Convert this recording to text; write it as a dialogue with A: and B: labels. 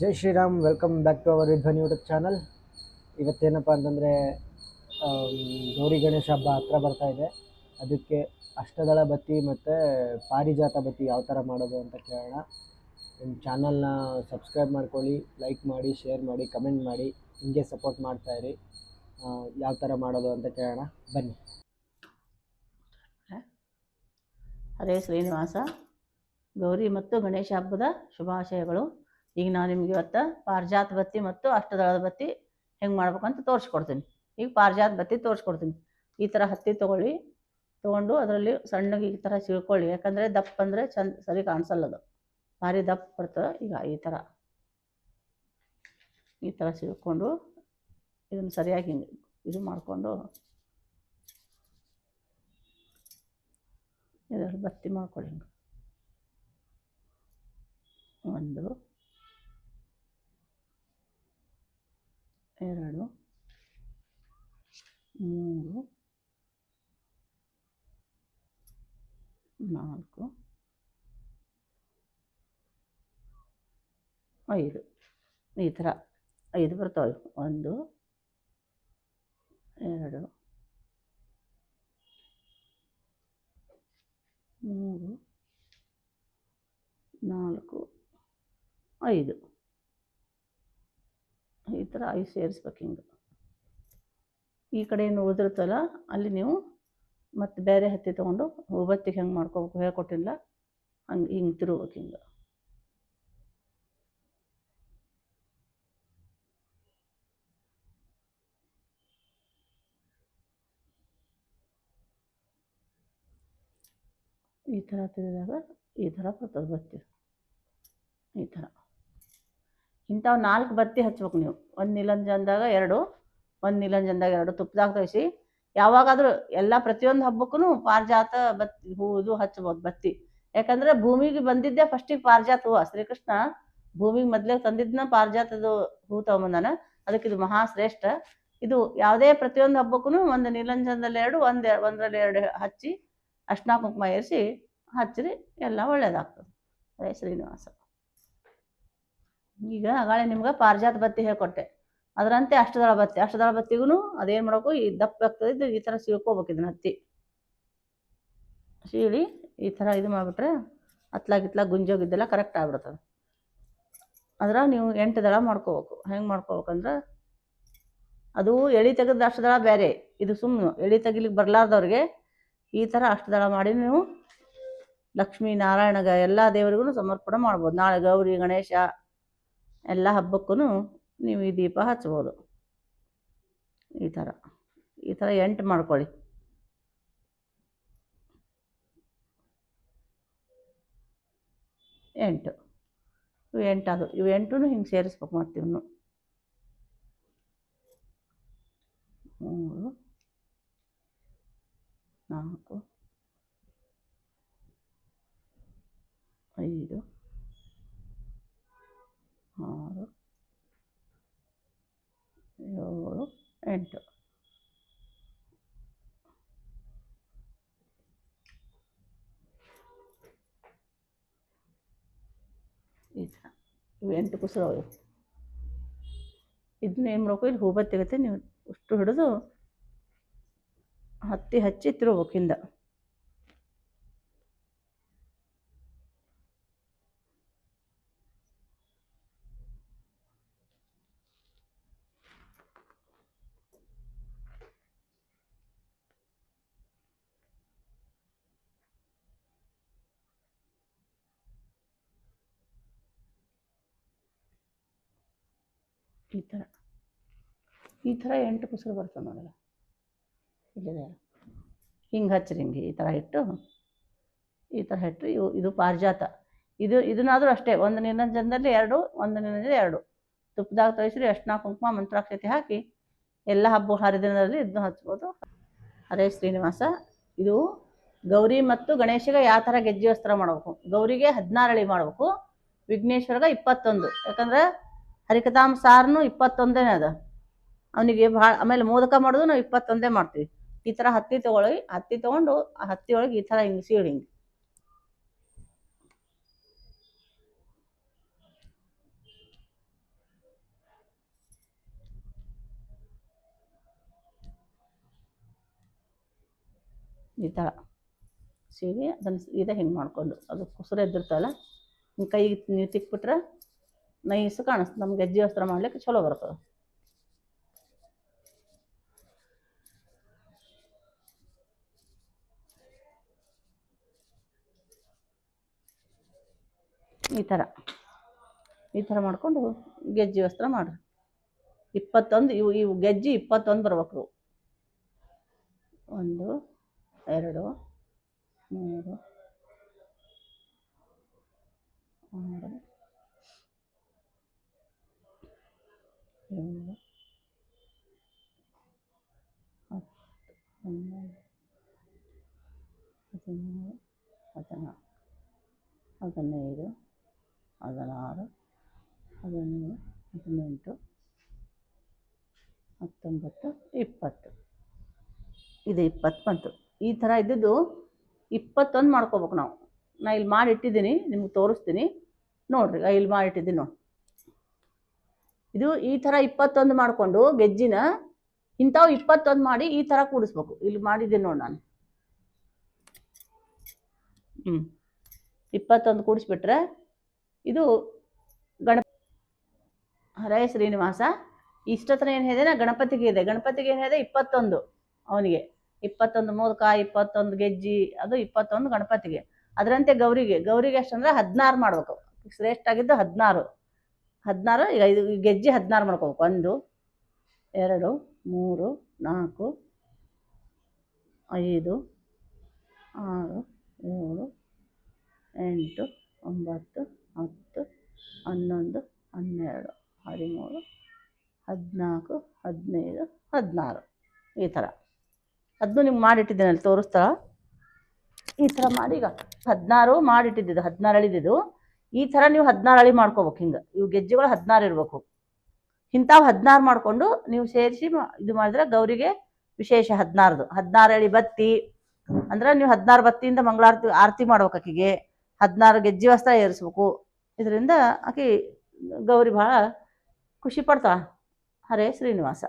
A: Jai Shriram welcome back to our Vidhwan YouTube channel ಇವತ್ತೇನಪ್ಪ ಅಂತಂದರೆ ಗೌರಿ ಗಣೇಶ ಹಬ್ಬ ಹತ್ರ ಬರ್ತಾ ಇದೆ ಅದಕ್ಕೆ ಅಷ್ಟದಳ ಬತ್ತಿ ಮತ್ತು ಪಾರಿಜಾತ ಬತ್ತಿ ಯಾವ ಥರ ಮಾಡೋದು ಅಂತ ಕೇಳೋಣ ನಿಮ್ಮ ಚಾನಲ್ನ ಸಬ್ಸ್ಕ್ರೈಬ್ ಮಾಡ್ಕೊಳ್ಳಿ ಲೈಕ್ ಮಾಡಿ ಶೇರ್ ಮಾಡಿ ಕಮೆಂಟ್ ಮಾಡಿ ಹಿಂಗೆ ಸಪೋರ್ಟ್ ಮಾಡ್ತಾಯಿರಿ ಯಾವ ಥರ ಮಾಡೋದು ಅಂತ ಕೇಳೋಣ ಬನ್ನಿ
B: ಅದೇ ಶ್ರೀನಿವಾಸ ಗೌರಿ ಮತ್ತು ಗಣೇಶ ಹಬ್ಬದ ಶುಭಾಶಯಗಳು ಈಗ ನಾವು ನಿಮ್ಗೆ ಇವತ್ತು ಪಾರಿಜಾತ ಬತ್ತಿ ಮತ್ತು ಅಷ್ಟದಳದ ಬತ್ತಿ ಹೆಂಗೆ ಮಾಡ್ಬೇಕಂತ ತೋರಿಸ್ಕೊಡ್ತೀನಿ ಈಗ ಪಾರಿಜಾತ ಬತ್ತಿ ತೋರಿಸ್ಕೊಡ್ತೀನಿ ಈ ಥರ ಹತ್ತಿ ತೊಗೊಳ್ಳಿ ತೊಗೊಂಡು ಅದರಲ್ಲಿ ಸಣ್ಣಗೆ ಈ ಥರ ಸಿಳ್ಕೊಳ್ಳಿ ಯಾಕಂದರೆ ದಪ್ಪ ಅಂದರೆ ಚಂದ ಸರಿ ಕಾಣಿಸಲ್ಲ ಅದು ಭಾರಿ ದಪ್ಪ ಬರ್ತದೆ ಈಗ ಈ ಥರ ಈ ಥರ ಸಿಳ್ಕೊಂಡು ಇದನ್ನು ಸರಿಯಾಗಿ ಇದು ಮಾಡಿಕೊಂಡು ಇದರಲ್ಲಿ ಬತ್ತಿ ಮಾಡ್ಕೊಳ್ಳಿ ಒಂದು ಎರಡು ಮೂರು ನಾಲ್ಕು ಐದು ಈ ಥರ ಐದು ಬರ್ತಾವೆ ಒಂದು ಎರಡು ಮೂರು ನಾಲ್ಕು ಐದು ಈ ಥರ ಐ ಸೇರಿಸ್ಬೇಕು ಹಿಂಗೆ ಈ ಕಡೆ ಏನು ಉಳಿದಿರ್ತಲ್ಲ ಅಲ್ಲಿ ನೀವು ಮತ್ತು ಬೇರೆ ಹತ್ತಿ ತೊಗೊಂಡು ಒಬ್ಬತ್ತಿಗೆ ಹೆಂಗೆ ಮಾಡ್ಕೋಬೇಕು ಹೇಳ್ಕೊಟ್ಟಿಲ್ಲ ಹಂಗೆ ಹಿಂಗೆ ತಿರುಗ್ಬೇಕು ಹಿಂಗೆ ಈ ಥರ ತಿರುಗಿದಾಗ ಈ ಥರ ಬರ್ತದೆ ಬತ್ತಿ ಈ ಥರ ಇಂಥವು ನಾಲ್ಕು ಬತ್ತಿ ಹಚ್ಬೇಕು ನೀವು ಒಂದು ನಿಲಂಜನದಾಗ ಎರಡು ಒಂದು ನಿಲಂಜನದಾಗ ಎರಡು ತುಪ್ಪದಾಗ ತೆಗಿಸಿ ಯಾವಾಗಾದರೂ ಎಲ್ಲ ಪ್ರತಿಯೊಂದು ಹಬ್ಬಕ್ಕೂ ಪಾರಿಜಾತ ಬತ್ತಿ ಇದು ಹಚ್ಬೋದು ಬತ್ತಿ ಯಾಕಂದ್ರೆ ಭೂಮಿಗೆ ಬಂದಿದ್ದೆ ಫಸ್ಟಿಗೆ ಪಾರಿಜಾತ ಹೂವು ಶ್ರೀಕೃಷ್ಣ ಭೂಮಿಗೆ ಮೊದಲೇ ತಂದಿದ್ನ ಪಾರಿಜಾತದ ಹೂ ತಗೊಂಬಂದಾನ ಅದಕ್ಕೆ ಇದು ಮಹಾಶ್ರೇಷ್ಠ ಇದು ಯಾವುದೇ ಪ್ರತಿಯೊಂದು ಹಬ್ಬಕ್ಕೂ ಒಂದು ನಿಲಂಜನದಲ್ಲಿ ಎರಡು ಒಂದು ಒಂದರಲ್ಲಿ ಎರಡು ಹಚ್ಚಿ ಅರ್ಶಿನ ಕುಂಕುಮ ಇರಿಸಿ ಹಚ್ಚಿರಿ ಎಲ್ಲ ಒಳ್ಳೇದಾಗ್ತದೆ ಅದೇ ಶ್ರೀನಿವಾಸ ಈಗ ಅಗಾಳೆ ನಿಮ್ಗೆ ಪಾರಿಜಾತ ಬತ್ತಿ ಹೇಳ್ಕೊಟ್ಟೆ ಅದರಂತೆ ಅಷ್ಟದಳ ಬತ್ತಿ ಅಷ್ಟದಳ ಬತ್ತಿಗೂ ಅದೇನು ಮಾಡಬೇಕು ಈ ದಪ್ಪ ಆಗ್ತದೆ ಈ ಥರ ಸೀಳ್ಕೋಬೇಕು ಇದನ್ನ ಹತ್ತಿ ಸೀಳಿ ಈ ಥರ ಇದು ಮಾಡಿಬಿಟ್ರೆ ಹತ್ಲಾಗಿತ್ಲಾಗ ಗುಂಜೋಗಿದ್ದೆಲ್ಲ ಕರೆಕ್ಟ್ ಆಗ್ಬಿಡ್ತದೆ ಅದ್ರಾಗ ನೀವು ಎಂಟು ದಳ ಮಾಡ್ಕೋಬೇಕು ಹೆಂಗೆ ಮಾಡ್ಕೋಬೇಕಂದ್ರೆ ಅದು ಎಳಿ ತೆಗೆದ ಅಷ್ಟು ದಳ ಬೇರೆ ಇದು ಸುಮ್ಮನೆ ಎಳಿ ತೆಗಿಲಿಕ್ಕೆ ಬರಲಾರ್ದವ್ರಿಗೆ ಈ ಥರ ಅಷ್ಟದಳ ದಳ ಮಾಡಿ ನೀವು ಲಕ್ಷ್ಮೀ ನಾರಾಯಣಗ ಎಲ್ಲ ದೇವರಿಗೂ ಸಮರ್ಪಣೆ ಮಾಡ್ಬೋದು ನಾಳೆ ಗೌರಿ ಗಣೇಶ ಎಲ್ಲ ಹಬ್ಬಕ್ಕೂ ನೀವು ಈ ದೀಪ ಹಚ್ಬೋದು ಈ ಥರ ಈ ಥರ ಎಂಟು ಮಾಡ್ಕೊಳ್ಳಿ ಎಂಟು ಇವು ಅದು ಇವು ಎಂಟು ಹಿಂಗೆ ಸೇರಿಸ್ಬೇಕು ಮಾಡ್ತೀವಿ ಮೂರು ನಾಲ್ಕು ಐದು ఏడు ఎంటు ಇವು ಎಂಟು ಕುಸರವು ಇದನ್ನ ಏನು ಮಾಡ್ಬೇಕು ಇಲ್ಲಿ ಹೂವು ತೆಗಿತೆ ನೀವು ಅಷ್ಟು ಹಿಡಿದು ಹತ್ತಿ ಹಚ್ಚಿ ತಿರುಗ್ಬೇಕು ಹಿಂದೆ ಈ ಥರ ಈ ಥರ ಎಂಟು ಕುಸುರು ಬರ್ತವೆ ನೋಡಲ್ಲ ಹಿಂಗೆ ಹಚ್ಚಿರಿ ಹಿಂಗೆ ಈ ಥರ ಇಟ್ಟು ಈ ಥರ ಇಟ್ಟು ಇವು ಇದು ಪಾರಿಜಾತ ಇದು ಇದನ್ನಾದರೂ ಅಷ್ಟೇ ಒಂದು ನಿರಂಜನದಲ್ಲಿ ಎರಡು ಒಂದು ನಿರಂಜನ ಎರಡು ತುಪ್ಪದಾಗ ತೋಯಿಸ್ರಿ ಅಷ್ಟನ ಕುಂಕುಮ ಮಂತ್ರಾಕ್ಷತೆ ಹಾಕಿ ಎಲ್ಲ ಹಬ್ಬ ಹರಿದಿನದಲ್ಲಿ ಇದನ್ನ ಹಚ್ಬೋದು ಅದೇ ಶ್ರೀನಿವಾಸ ಇದು ಗೌರಿ ಮತ್ತು ಗಣೇಶಗೆ ಯಾವ ಥರ ಗೆಜ್ಜೆ ವಸ್ತ್ರ ಮಾಡಬೇಕು ಗೌರಿಗೆ ಅಳಿ ಮಾಡಬೇಕು ವಿಘ್ನೇಶ್ವರಗ ಇಪ್ಪತ್ತೊಂದು ಯಾಕಂದ್ರೆ ಹರಿಕತಾಮ್ ಸಾರನು ಇಪ್ಪತ್ತೊಂದೇನೇ ಅದ ಅವನಿಗೆ ಭಾಳ ಆಮೇಲೆ ಮೋದಕ ಮಾಡೋದು ನಾವು ಇಪ್ಪತ್ತೊಂದೇ ಮಾಡ್ತೀವಿ ಈ ಥರ ಹತ್ತಿ ತಗೊಳ್ಳಿ ಹತ್ತಿ ತೊಗೊಂಡು ಆ ಹತ್ತಿ ಒಳಗೆ ಈ ಥರ ಹಿಂಗೆ ಸೀಡಿ ಹಿಂಗೆ ಈ ಥರ ಸೀಳಿ ಅದನ್ನ ಇದೇ ಹಿಂಗೆ ಮಾಡಿಕೊಂಡು ಅದು ಕುಸುರ ಎದ್ದಿರ್ತಲ್ಲ ಹಿಂಗೆ ಕೈಗೆ ನೀವು ತಿಕ್ಬಿಟ್ರೆ ನೈಸ್ ಕಾಣಿಸ್ತದೆ ನಮ್ಗೆ ಅಜ್ಜಿ ವಸ್ತ್ರ ಮಾಡ್ಲಿಕ್ಕೆ ಚಲೋ ಬರ್ತದೆ ಈ ಥರ ಈ ಥರ ಮಾಡಿಕೊಂಡು ಗೆಜ್ಜೆ ವಸ್ತ್ರ ಮಾಡ್ರಿ ಇಪ್ಪತ್ತೊಂದು ಇವು ಇವು ಗೆಜ್ಜೆ ಇಪ್ಪತ್ತೊಂದು ಬರ್ಬೇಕು ಒಂದು ಎರಡು ಮೂರು ಮೂರು ಹದಿನೈದು ಹದಿನಾರು ಹದಿನೇಳು ಹದಿನೆಂಟು ಹತ್ತೊಂಬತ್ತು ಇಪ್ಪತ್ತು ಇದು ಇಪ್ಪತ್ತು ಬಂತು ಈ ಥರ ಇದ್ದಿದ್ದು ಇಪ್ಪತ್ತೊಂದು ಮಾಡ್ಕೋಬೇಕು ನಾವು ನಾ ಇಲ್ಲಿ ಮಾಡಿಟ್ಟಿದ್ದೀನಿ ನಿಮ್ಗೆ ತೋರಿಸ್ತೀನಿ ನೋಡಿರಿ ಇಲ್ಲಿ ಮಾಡಿಟ್ಟಿದ್ದೀನಿ ನೋಡಿ ಇದು ಈ ಥರ ಇಪ್ಪತ್ತೊಂದು ಮಾಡಿಕೊಂಡು ಗೆಜ್ಜಿನ ಇಂಥವು ಇಪ್ಪತ್ತೊಂದು ಮಾಡಿ ಈ ಥರ ಕೂಡಿಸ್ಬೇಕು ಇಲ್ಲಿ ಮಾಡಿದ್ದೀನಿ ನೋಡಿ ನಾನು ಹ್ಞೂ ಇಪ್ಪತ್ತೊಂದು ಕೂಡಿಸ್ಬಿಟ್ರೆ ಇದು ಗಣಪ ಹರಯ ಶ್ರೀನಿವಾಸ ಇಷ್ಟತ್ರ ಏನು ಹೇಳಿದೆ ನಾ ಗಣಪತಿಗೆ ಇದೆ ಗಣಪತಿಗೆ ಏನು ಹೇಳಿದೆ ಇಪ್ಪತ್ತೊಂದು ಅವನಿಗೆ ಇಪ್ಪತ್ತೊಂದು ಮೋದಕ ಇಪ್ಪತ್ತೊಂದು ಗೆಜ್ಜಿ ಅದು ಇಪ್ಪತ್ತೊಂದು ಗಣಪತಿಗೆ ಅದರಂತೆ ಗೌರಿಗೆ ಗೌರಿಗೆ ಎಷ್ಟಂದ್ರೆ ಹದಿನಾರು ಮಾಡಬೇಕು ಶ್ರೇಷ್ಠ ಆಗಿದ್ದು ಹದಿನಾರು ಹದಿನಾರು ಈಗ ಇದು ಗೆಜ್ಜೆ ಹದಿನಾರು ಮಾಡ್ಕೋಬೇಕು ಒಂದು ಎರಡು ಮೂರು ನಾಲ್ಕು ಐದು ಆರು ಏಳು ಎಂಟು ಒಂಬತ್ತು ಹತ್ತು ಹನ್ನೊಂದು ಹನ್ನೆರಡು ಹದಿಮೂರು ಹದಿನಾಲ್ಕು ಹದಿನೈದು ಹದಿನಾರು ಈ ಥರ ಅದನ್ನು ನಿಮ್ಗೆ ಮಾಡಿಟ್ಟಿದ್ದೀನಿ ಅಲ್ಲಿ ತೋರಿಸ್ತಾ ಈ ಥರ ಮಾಡಿ ಈಗ ಹದಿನಾರು ಮಾಡಿಟ್ಟಿದ್ದು ಹದಿನಾರು ಅಳಿದಿದ್ದು ಈ ಥರ ನೀವು ಹದಿನಾರು ಅಳಿ ಮಾಡ್ಕೋಬೇಕು ಹಿಂಗೆ ಇವು ಗೆಜ್ಜೆಗಳು ಹದಿನಾರು ಇರಬೇಕು ಇಂಥವು ಹದಿನಾರು ಮಾಡಿಕೊಂಡು ನೀವು ಸೇರಿಸಿ ಇದು ಮಾಡಿದ್ರೆ ಗೌರಿಗೆ ವಿಶೇಷ ಹದಿನಾರದು ಹದಿನಾರು ಅಳಿ ಬತ್ತಿ ಅಂದ್ರೆ ನೀವು ಹದಿನಾರು ಬತ್ತಿಯಿಂದ ಮಂಗಳಾರತಿ ಆರತಿ ಮಾಡ್ಬೇಕು ಆಕೆಗೆ ಹದಿನಾರು ಗೆಜ್ಜಿ ವಸ್ತ್ರ ಏರಿಸ್ಬೇಕು ಇದರಿಂದ ಆಕೆ ಗೌರಿ ಭಾಳ ಖುಷಿ ಪಡ್ತಾಳೆ ಹರೇ ಶ್ರೀನಿವಾಸ